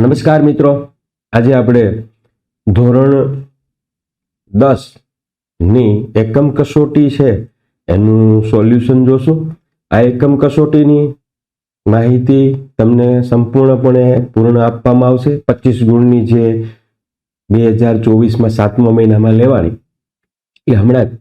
નમસ્કાર મિત્રો. આજે આપણે ધોરણ દસની એકમ કસોટી છે. એનું સોલ્યુશન જોશું. આ એકમ કસોટીની માહિતી તમને સંપૂર્ણપણે પૂર્ણ આપવામાં આવશે. પચીસ ગુણની જે બે હજાર ચોવીસમાં સાતમા મહિનામાં લેવાની. એ હમણાં જ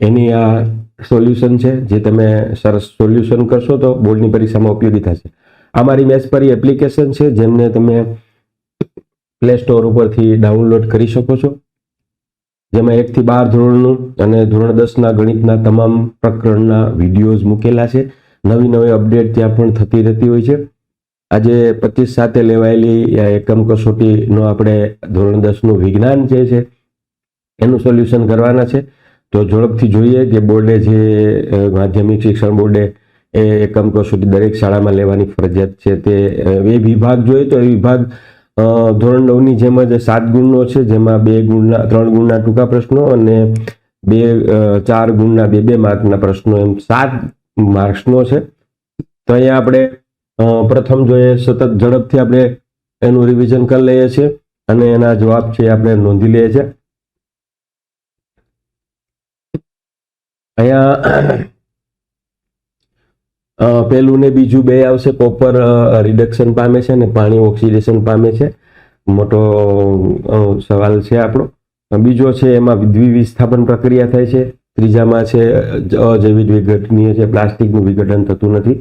એની આ સોલ્યુશન છે. જે તમે સરસ સોલ્યુશન કરશો તો બોર્ડની પરીક્ષામાં ઉપયોગી થશે. આ મારી મેચ પરી એપ્લિકેશન છે, જેમને તમે પ્લે સ્ટોર ઉપરથી ડાઉનલોડ કરી શકો છો. જેમાં એકથી બાર ધોરણનું અને ધોરણ દસના ગણિતના તમામ પ્રકરણના વિડીયોઝ મૂકેલા છે. નવી નવી અપડેટ ત્યાં પણ થતી રહેતી હોય છે. આજે પચીસ સાથે લેવાયેલી એકમ કસોટીનો આપણે ધોરણ દસનું વિજ્ઞાન જે છે, એનું સોલ્યુશન કરવાના છે. તો ઝડપથી જોઈએ કે બોર્ડે જે માધ્યમિક શિક્ષણ બોર્ડે એ એકમ કસોટી દરેક શાળામાં લેવાની ફરજિયાત છે. તે, એ વિભાગ જોઈએ તો એ વિભાગ ધોરણ નવની જેમ જ સાત ગુણનો છે, જેમાં બે ગુણના, ત્રણ ગુણના ટૂંકા પ્રશ્નો અને બે ચાર ગુણના બે બે માર્કના પ્રશ્નો એમ સાત માર્ક્સનો છે. તો અહીંયા આપણે પ્રથમ જોઈએ સતત ઝડપથી આપણે એનું રિવિઝન કરી લઈએ છીએ અને એના જવાબ છે આપણે નોંધી લઈએ છીએ. અહીંયા પહેલું ને બીજું બે આવશે કોપર રિડક્શન પામે છે અને પાણી ઓક્સિડેશન પામે છે. મોટો સવાલ છે આપણો. બીજો છે એમાં દ્વિવિસ્થાપન પ્રક્રિયા થાય છે. ત્રીજામાં છે અજૈવિક વિઘટનીય છે, પ્લાસ્ટિકનું વિઘટન થતું નથી.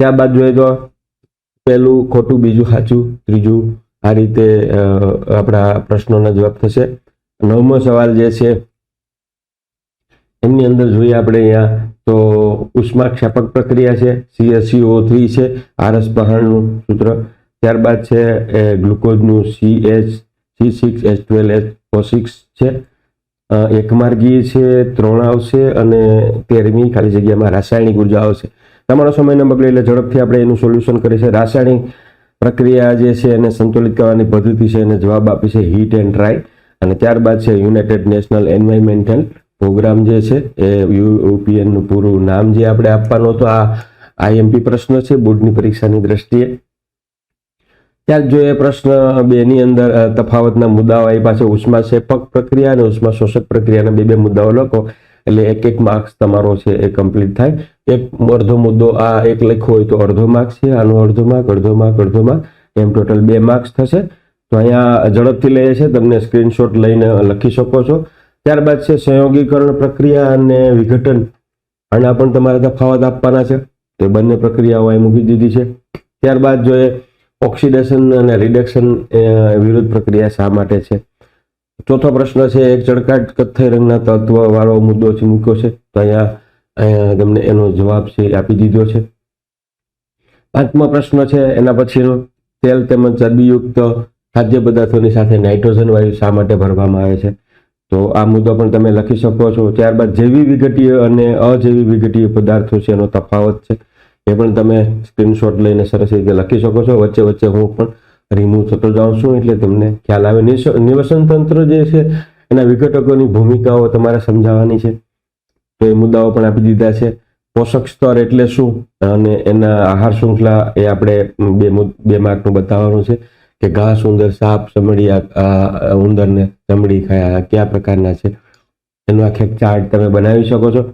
ત્યારબાદ જોઈએ તો પહેલું, ખોટું, બીજું સાચું, ત્રીજું આ રીતે આપણા પ્રશ્નોના જવાબ થશે. નવમો સવાલ જે છે એમની અંદર જોઈએ આપણે અહીંયા તો ઉષ્માક્ષેપક પ્રક્રિયા છે સીએસસીઓ થ્રી છે, આરસ બહાણનું સૂત્ર. ત્યારબાદ છે એ ગ્લુકોઝનું C H C six H twelve H O six છે. એક એકમાર્ગી છે, ત્રણ આવશે અને તેરમી ખાલી જગ્યામાં રાસાયણિક ઊર્જા આવશે. તમારો સમયને બગડે એટલે ઝડપથી આપણે એનું સોલ્યુશન કરીએ છીએ. રાસાયણિક પ્રક્રિયા જે છે એને સંતુલિત કરવાની પદ્ધતિ છે, એને જવાબ આપી છે હીટ એન્ડ ડ્રાય અને ત્યારબાદ છે યુનાઇટેડ નેશનલ એન્વાયરમેન્ટલ પ્રોગ્રામ જે છે, એ યુપીએનનું પૂરું નામ જે આપણે આપવાનું હતો, આ આઈએમપી પ્રશ્ન છે, બોર્ડની પરીક્ષાની દ્રષ્ટિએ. ત્યાર જોઈએ પ્રશ્ન બે ની અંદર તફાવતના મુદ્દાઓ આપ્યા છે, ઉષ્માક્ષેપક પ્રક્રિયા અને ઉષ્મા શોષક પ્રક્રિયાના બે બે મુદ્દાઓ લખો, એટલે એક એક માર્ક્સ તમારો છે એ કમ્પ્લીટ થાય. એક અડધો મુદ્દો આ એક લખ્યો હોય તો અડધો માર્ક્સ છે, આનો અડધો માર્ક અડધો માર્ક અડધો માર્ક એમ ટોટલ બે માર્ક્સ થશે. તો અહીંયા ઝડપથી લઈએ છે તમને સ્ક્રીનશોટ લઈને લખી શકો છો. ત્યારબાદ છે સંયોગીકરણ પ્રક્રિયા અને વિઘટન. આના પણ તમારે તફાવત આપવાના છે. તે બંને પ્રક્રિયાઓ અહીં મૂકી દીધી છે. ત્યારબાદ જોઈએ ઓક્સિડેશન અને રિડક્શન વિરુદ્ધ પ્રક્રિયા શા માટે છે? ચોથો પ્રશ્ન છે, એક ચળકાટ કથ્થઈ રંગના તત્વ વાળો મુદ્દો છે, મૂક્યો છે. તો અહીંયા અહીંયા તમને એનો જવાબ છે આપી દીધો છે. પાંચમો પ્રશ્ન છે, એના પછીનો. તેલ તેમજ ચરબીયુક્ત ખાદ્ય પદાર્થોની સાથે નાઇટ્રોજન વાયુ શા માટે ભરવામાં આવે છે? તો આ મુદ્દો પણ તમે લખી શકો છો. ત્યારબાદ જેવી વિઘટીય અને અજૈવી વિઘટીય પદાર્થો છે એનો તફાવત છે. એ પણ તમે સ્ક્રીનશોટ લઈને સરસ રીતે લખી શકો છો. વચ્ચે વચ્ચે હું પણ રિમૂવ થતો જાઉં છું એટલે તમને ખ્યાલ આવે. નિવસન તંત્ર જે છે, એના વિઘટકોની ભૂમિકાઓ તમારે સમજાવવાની છે. તો એ મુદ્દાઓ પણ આપી દીધા છે. પોષક સ્તર એટલે શું? અને એના આહાર શૃંખલા એ આપણે બે બે માર્કનું બતાવવાનું છે. કે ઘાસ ઉંદર, સાપ ચમડીયા ઉંદરને ચમડી ખાયા કયા પ્રકારના છે? એનો આખે ચાર્ટ તમે બનાવી શકો છો.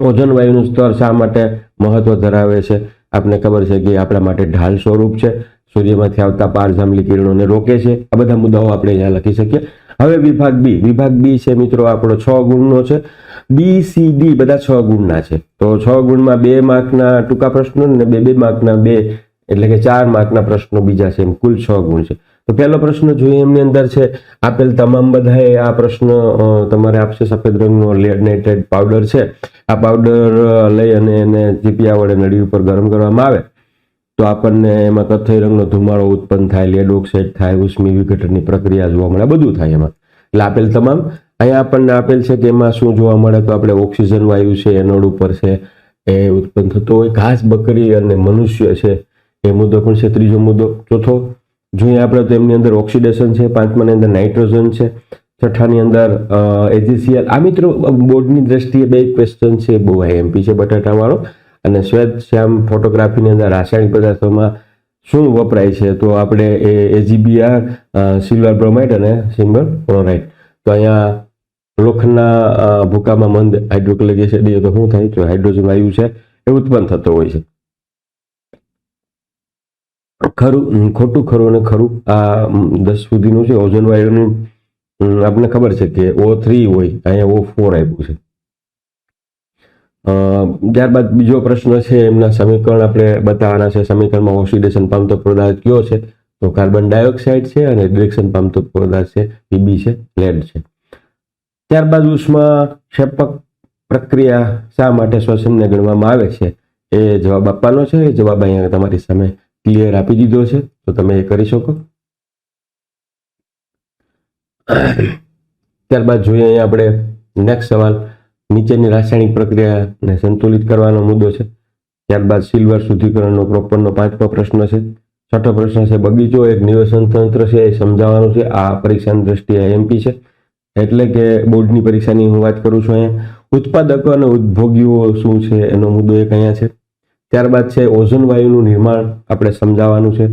ઓઝોન વાયુનું સ્તર શા માટે મહત્વ ધરાવે છે? આપને ખબર છે કે આપણા માટે ઢાલ સ્વરૂપ છે. સૂર્યમાંથી આવતા પારજાંબલી કિરણોને રોકે છે. આ બધા મુદ્દાઓ આપણે અહીંયા લખી શકીએ. હવે વિભાગ બી. વિભાગ બી છે મિત્રો, આપણો છ ગુણનો છે. બી સી ડી બધા છ ગુણના છે. તો છ ગુણમાં બે માર્કના ટૂંકા પ્રશ્નો ને બે બે માર્કના બે એટલે કે ચાર માર્કના પ્રશ્નો બીજા છે, એમ કુલ છ ગુણ છે. તો પહેલો પ્રશ્ન જોઈએ એમની અંદર છે, આપેલ તમામ બધાએ આ પ્રશ્ન તમારે આપશે સફેદ રંગનો લેડનેટેડ પાવડર છે. આ પાવડર લઈ અને એને ચીપિયા વડે નળી ઉપર ગરમ કરવામાં આવે. તો આપણને એમાં કથ્થઈ રંગનો ધુમાડો ઉત્પન્ન થાય લેડ ઓક્સાઇડ થાય, ઉષ્મી વિઘટનની પ્રક્રિયા જોવા મળે બધું થાય એમાં. એટલે આપેલ તમામ, અહીંયા આપણને આપેલ છે કે એમાં શું જોવા મળે, તો આપણે ઓક્સિજન વાયુ છે, એનોડ ઉપર છે, એ ઉત્પન્ન થતો હોય. ઘાસ બકરી અને મનુષ્ય છે એ મુદ્દો પણ છે. ત્રીજો મુદ્દો, ચોથો જોઈએ આપણે તો એમની અંદર ઓક્સિડેશન છે, પાંચમાની અંદર નાઇટ્રોજન છે, છઠ્ઠાની અંદર એજીસીએલ. આ મિત્રો બોર્ડની દ્રષ્ટિએ બે ક્વેશ્ચન છે, બહુ એમપી છે બટાટાવાળો. અને શ્વેત શ્યામ ફોટોગ્રાફીની અંદર રાસાયણિક પદાર્થોમાં શું વપરાય છે? તો આપણે એ A G B R silver bromide અને સિલ્વર ક્લોરાઇડ. તો અહીંયા લોખંડના ભૂકામાં મંદ હાઇડ્રોક્લોરિક એસિડ તો શું થાય? તો હાઇડ્રોજન વાયુ છે, એ ઉત્પન્ન થતો હોય છે. ખરું ખોટું ખરું અને ખરું. આ દસ સુધીનું છે, ઓઝોન વાયુનું આપણને ખબર છે કે ઓ થ્રી હોય, અહીંયા ઓ ફોર આપ્યું છે. ત્યારબાદ બીજો પ્રશ્ન છે, એમના સમીકરણ આપણે બતાવવાના છે, સમીકરણમાં ઓક્સિડેશન પામતો પદાર્થ કયો છે? તો કાર્બન ડાયોક્સાઇડ છે અને ડિરેક્શન પામતો પદાર્થ છે પીબી છે લેડ છે. ત્યારબાદ ઉષ્મા ક્ષેપક પ્રક્રિયા શા માટે શ્વસનને ગણવામાં આવે છે? એ જવાબ આપવાનો છે, એ જવાબ અહીંયા તમારી સામે ક્લિયર આપી દીધો છે, તો તમે એ કરી શકો. ત્યારબાદ જોઈએ અહીંયા આપણે નેક્સ્ટ સવાલ. નીચેની રાસાયણિક પ્રક્રિયાને સંતુલિત કરવાનો મુદ્દો છે. ત્યારબાદ સિલ્વર શુદ્ધિકરણનો પ્રોપરનો પાંચમો પ્રશ્ન છે. છઠ્ઠો પ્રશ્ન છે, બગીચો એક નિવસન તંત્ર છે, એ સમજાવવાનું છે. આ પરીક્ષાની દ્રષ્ટિએ એમપી છે. એટલે કે બોર્ડની પરીક્ષાની હું વાત કરું છું અહીંયા. ઉત્પાદકો અને ઉદ્ભોગીઓ શું છે, એનો મુદ્દો એક અહીંયા છે. ત્યારબાદ છે ઓઝોન વાયુનું નિર્માણ આપણે સમજાવવાનું છે.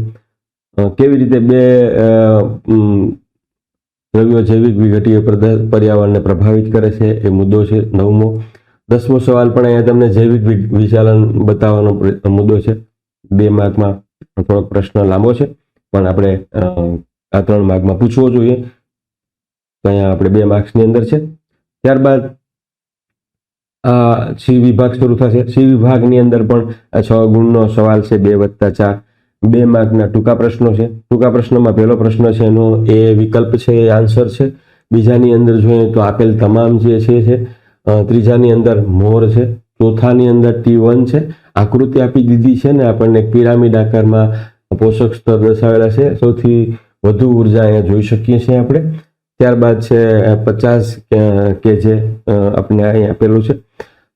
કેવી રીતે બે દ્રવ્યો જૈવિક વિઘટીય પર્યાવરણને પ્રભાવિત કરે છે એ મુદ્દો છે, નવમો. દસમો સવાલ પણ અહીંયા તમને જૈવિક વિચાલન બતાવવાનો મુદ્દો છે. બે માર્કમાં થોડોક પ્રશ્ન લાંબો છે, પણ આપણે આ ત્રણ માર્કમાં પૂછવો જોઈએ. તો અહીંયા આપણે બે માર્ક્સની અંદર છે. ત્યારબાદ સી વિભાગ શરૂ થશે. સી વિભાગની અંદર પણ છ ગુણનો સવાલ છે, બે વત્તા ચાર. બે માર્કના ટૂંકા પ્રશ્નો છે. ટૂંકા પ્રશ્નોમાં પહેલો પ્રશ્ન છે, એનો એ વિકલ્પ છે, એ આન્સર છે. બીજાની અંદર જોઈએ તો આપેલ તમામ જે છે છે. ત્રીજાની અંદર મોર છે. ચોથાની અંદર ટી વન છે. આકૃતિ આપી દીધી છે ને આપણને પિરામિડ આકારમાં પોષક સ્તર દર્શાવેલા છે. સૌથી વધુ ઊર્જા અહીંયા જોઈ શકીએ છીએ આપણે. ત્યારબાદ છે પચાસ કે જે આપણે અહીંયા આપેલું છે.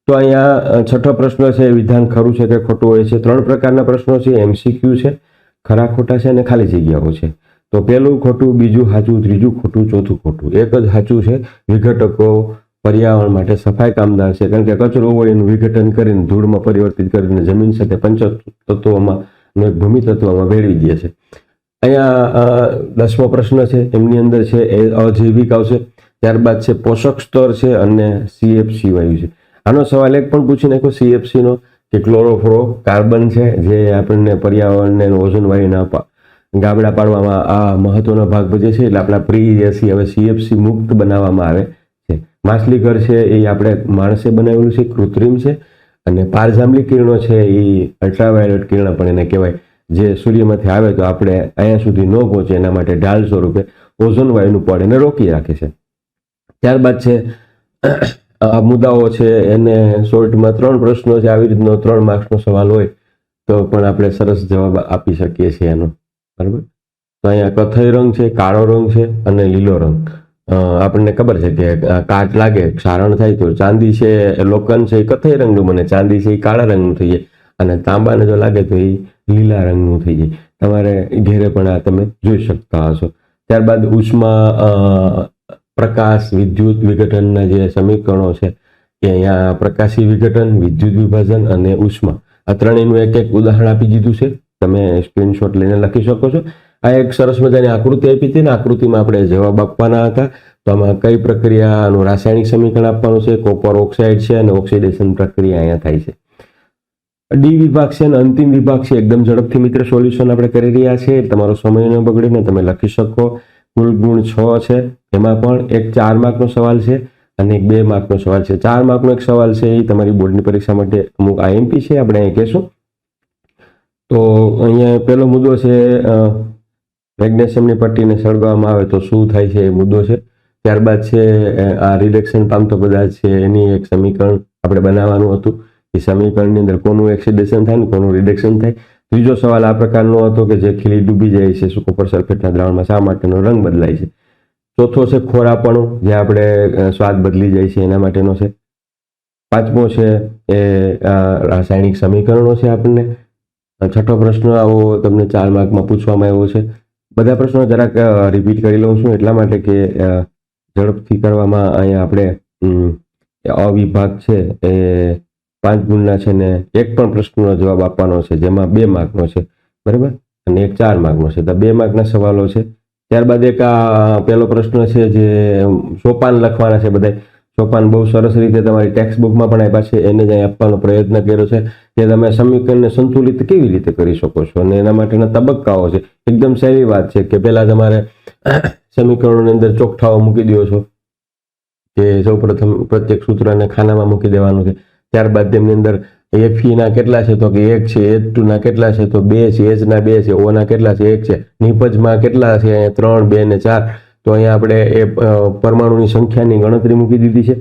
તો અહીંયા છઠ્ઠો પ્રશ્ન છે વિધાન ખરું છે કે ખોટું હોય છે? ત્રણ પ્રકારના પ્રશ્નો છે એમસીક્યુ છે, ખરા ખોટા છે અને ખાલી જગ્યાઓ છે. તો પહેલું ખોટું, બીજું સાચું, ત્રીજું ખોટું, ચોથું ખોટું. એક જ સાચું છે, વિઘટકો પર્યાવરણ માટે સફાઈ કામદાર છે. કારણ કે કચરો હોય એનું વિઘટન કરીને ધૂળમાં પરિવર્તિત કરીને જમીન સાથે પંચ તત્વોમાં ભૂમિ તત્વોમાં ભેળવી દે છે. અહીંયા દસમો પ્રશ્ન છે, એમની અંદર છે, એ અજૈવિક આવશે, ત્યારબાદ છે, પોષક સ્તર છે અને સીએફસી વાયુ છે. આનો સવાલ એક પણ પૂછી નાખ્યો સીએફસીનો કે ક્લોરોફ્રો કાર્બન છે, જે આપણને પર્યાવરણને ઓઝોન વાયુના ગાબડા પાડવામાં આ મહત્વનો ભાગ ભજવે છે, એટલે આપણા પ્રી એસી હવે સીએફસી મુક્ત બનાવવામાં આવે છે. માછલી ઘર છે, એ આપણે માણસે બનાવેલું છે, કૃત્રિમ છે, અને પારજાંબલી કિરણો છે, એ અલ્ટ્રાવાયોલેટ કિરણ પણ એને કહેવાય. જે સૂર્યમાંથી આવે તો આપણે અહીંયા સુધી ન પહોંચે, એના માટે ઢાલ સ્વરૂપે ઓઝોન વાયુનું પડીને રોકી રાખે છે. ત્યારબાદ છે, આ મુદ્દાઓ છે, એને શોર્ટમાં ત્રણ પ્રશ્નો છે, આવી રીતનો ત્રણ માર્ક્સનો સવાલ હોય તો પણ આપણે સરસ જવાબ આપી શકીએ છીએ એનો. બરાબર? તો અહીંયા કથ્થઈ રંગ છે, કાળો રંગ છે અને લીલો રંગ. આપણને ખબર છે કે કાચ લાગે ક્ષારણ થાય તો ચાંદી છે લોખંડ છે, એ કથ્થઈ રંગનું બને ચાંદી છે, એ કાળા રંગનું થઈ જાય. અને તાંબાને જો લાગે તો એ લીલા રંગનું થઈ જાય. તમારે ઘેરે પણ આ તમે જોઈ શકતા હશો. ત્યારબાદ ઉષ્મા પ્રકાશ વિદ્યુત વિઘટનના જે સમીકરણો છે, કે અહીંયા પ્રકાશી વિઘટન, વિદ્યુત વિભાજન અને ઉષ્મા. આ ત્રણેયનું એક એક ઉદાહરણ આપી દીધું છે. તમે સ્ક્રીનશોટ લઈને લખી શકો છો. આ એક સરસ મજાની આકૃતિ આપી હતી ને આકૃતિમાં આપણે જવાબ આપવાના હતા. તો આમાં કઈ પ્રક્રિયાનું રાસાયણિક સમીકરણ આપવાનું છે? કોપર ઓક્સાઇડ છે અને ઓક્સિડેશન પ્રક્રિયા અહીંયા થાય છે. ડી વિભાગ છે અને અંતિમ વિભાગ છે. એકદમ ઝડપથી મિત્ર સોલ્યુશન આપણે કરી રહ્યા છે તમારો સમય ન બગડીને તમે લખી શકો. કુલ ગુણ છ છે. એમાં પણ એક ચાર માર્કનો સવાલ છે અને એક બે માર્કનો સવાલ છે. ચાર માર્કનો એક સવાલ છે એ તમારી બોર્ડની પરીક્ષા માટે અમુક આઈએમપી છે. આપણે અહીં કહેશું. તો અહીંયા પહેલો મુદ્દો છે મેગ્નેશિયમની પટ્ટીને સળગવામાં આવે તો શું થાય છે એ મુદ્દો છે. ત્યારબાદ છે આ રિડક્શન પામતો પદાર્થ છે. એની એક સમીકરણ આપણે બનાવવાનું હતું. એ સમીકરણની અંદર કોનું એક્સિડેશન થાય ને કોનું રિડક્શન થાય? ત્રીજો સવાલ આ પ્રકારનો હતો કે જે ખીલી ડૂબી જાય છે, સુકોપર સલ્ફેટના દ્રાવણમાં, શા માટેનો રંગ બદલાય છે? ચોથો છે ખોરાપણું, જે આપણે સ્વાદ બદલી જાય છે, એના માટેનો છે. પાંચમો છે એ રાસાયણિક સમીકરણો છે આપણને. છઠ્ઠો પ્રશ્ન આવો તમને ચાર માર્કમાં પૂછવામાં આવ્યો છે. બધા પ્રશ્નો જરાક રિપીટ કરી લઉં છું એટલા માટે કે ઝડપથી કરવામાં અહીંયા આપણે અવિભાગ છે એ પાંચ ગુણના છે ને એક પણ પ્રશ્નનો જવાબ આપવાનો છે, જેમાં બે માર્કનો છે. બરાબર? અને એક ચાર માર્કનો છે. તો બે માર્કના સવાલો છે. ત્યારબાદ એક આ પહેલો પ્રશ્ન છે જે સોપાન લખવાના છે બધા સોપાન બહુ સરસ રીતે તમારી ટેક્સ્ટ બુકમાં પણ આપ્યા છે. એને જ આપવાનો પ્રયત્ન કર્યો છે કે તમે સમીકરણને સંતુલિત કેવી રીતે કરી શકો છો? અને એના માટેના તબક્કાઓ છે. એકદમ સહેલી વાત છે કે પહેલાં તમારે સમીકરણોની અંદર ચોકઠાઓ મૂકી દો છો. કે સૌ પ્રથમ પ્રત્યેક સૂત્રને ખાનામાં મૂકી દેવાનું છે. ત્યારબાદ તેમની અંદર એફી ના કેટલા છે તો કે એક છે એચ ટુ ના કેટલા છે તો બે છે એચ ના બે છે, ઓ ના કેટલા છે, એક છે. નિપજમાં કેટલા છે? અહીંયા ત્રણ, બે ને ચાર. તો અહીંયા આપણે એ પરમાણુની સંખ્યાની ગણતરી મૂકી દીધી છે.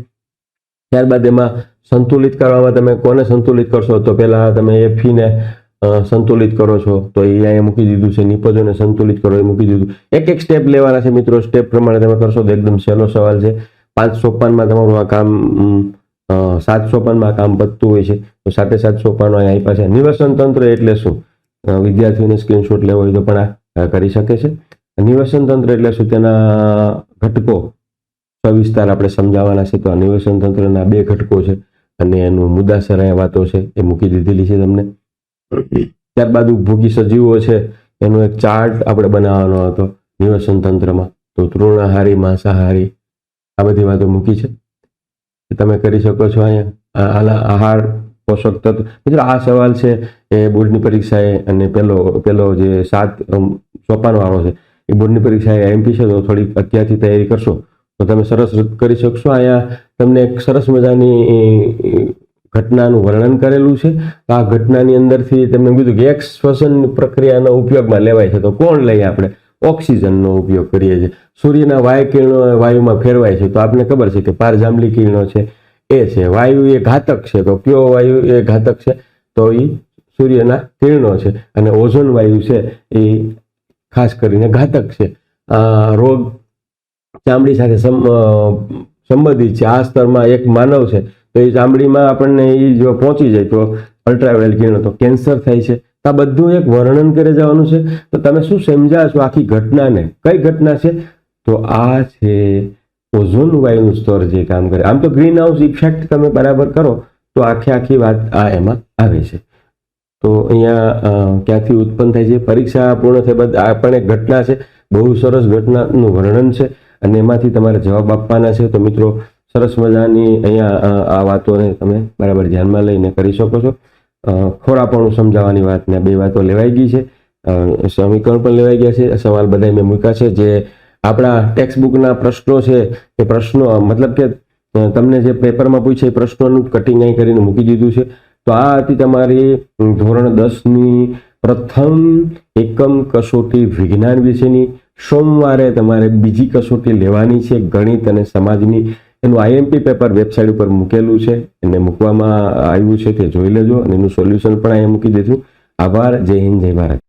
ત્યારબાદ એમાં સંતુલિત કરવામાં તમે કોને સંતુલિત કરશો? તો પહેલા તમે એફી ને સંતુલિત કરો છો. તો એ અહીંયા મૂકી દીધું છે. નિપજોને સંતુલિત કરો એ મૂકી દીધું. એક એક સ્ટેપ લેવાના છે મિત્રો. સ્ટેપ પ્રમાણે તમે કરશો તો એકદમ સહેલો સવાલ છે. પાંચ સોપાનમાં તમારું આ કામ સાત સોપાનમાં કામ પતતું હોય છે. તો સાતે સાત સોપાનો અહીં આપ્યા છે. નિવસન તંત્ર એટલે શું? વિદ્યાર્થીઓને સ્ક્રીનશોટ લેવો હોય તો પણ આ કરી શકે છે. નિવસન તંત્ર એટલે શું? તેના ઘટકો સવિસ્તાર આપણે સમજાવવાના છે. તો આ નિવસન તંત્રના બે ઘટકો છે. અને એનું મુદ્દાસર વાતો છે. એ મૂકી દીધેલી છે તમને. ત્યારબાદ ઉપભોગી સજીવો છે. એનો એક ચાર્ટ આપણે બનાવવાનો હતો નિવસન તંત્રમાં. તો તૃણાહારી, માંસાહારી આ બધી વાતો મૂકી છે. એ તમે કરી શકો છો અહીંયા? આના આહાર, પોષક તત્વ. મિત્રો, આ સવાલ છે એ બોર્ડની પરીક્ષાએ અને પેલો પેલો જે સાત સોપાનવાળો છે, એ બોર્ડની પરીક્ષાએ એમપી છે, તો થોડીક અત્યારથી તૈયારી કરશો. તો તમે સરસ કરી શકશો. અહીંયા તમને એક સરસ મજાની ઘટનાનું વર્ણન કરેલું છે. આ ઘટનાની અંદરથી તમને કીધું કે એક શ્વસન પ્રક્રિયાનો ઉપયોગમાં લેવાય છે. તો કોણ લઈએ આપણે? ઓક્સિજનનો ઉપયોગ કરીએ છીએ. સૂર્યના વાયુ કિરણો વાયુમાં ફેરવાય છે તો આપને ખબર છે કે પારજાંબલી કિરણો છે, એ છે. વાયુ એ ઘાતક છે તો કયો વાયુ એ ઘાતક છે? તો એ સૂર્યના કિરણો છે અને ઓઝોન વાયુ છે એ ખાસ કરીને ઘાતક છે. રોગ ચામડી સાથે સંબંધિત છે. આ સ્તરમાં એક માનવ છે. તો એ ચામડીમાં આપણને એ જો પહોંચી જાય તો અલ્ટ્રાવેલ કિરણો, તો કેન્સર થાય છે. આ બધું એક વર્ણન કરી જવાનું છે. તો તમે શું સમજ્યા છો આખી ઘટનાને? કઈ ઘટના છે? તો આ છે ઓઝોન વાયુનું સ્તર જે કામ કરે. આમ તો ગ્રીન હાઉસ ઇફેક્ટ તમે બરાબર કરો, તો આખી આખી વાત આ એમાં આવે છે. તો અહીંયા ક્યાંથી ઉત્પન્ન થાય છે? પરીક્ષા પૂર્ણ થઈ બાદ આ પણ એક ઘટના છે. બહુ સરસ ઘટનાનું વર્ણન છે અને એમાંથી તમારે જવાબ આપવાના છે. તો મિત્રો, સરસ મજાની અહીંયા આ વાતોને તમે બરાબર ધ્યાનમાં લઈને કરી શકો છો. ખોરાપણું સમજાવવાની વાત ને બે વાતો લેવાઈ ગઈ છે. સમીકરણ પણ લેવાઈ ગયા છે. સવાલ બધા મેં મૂક્યા છે. જે આપણા ટેક્સ્ટ બુકના પ્રશ્નો છે, એ પ્રશ્નો મતલબ કે તમને જે પેપરમાં પૂછે એ પ્રશ્નોનું કટિંગ અહીં કરીને મૂકી દીધું છે. તો આ હતી તમારી ધોરણ દસની પ્રથમ એકમ કસોટી વિજ્ઞાન વિશેની. સોમવારે તમારે બીજી કસોટી લેવાની છે ગણિત અને સમાજની. એનું આઈએમપી પેપર વેબસાઇટ ઉપર મૂકેલું છે. એને મૂકવામાં આવ્યું છે તે જોઈ લેજો અને એનું સોલ્યુશન પણ અહીંયા મૂકી દઈશું આભાર. જય હિન્દ, જય ભારત.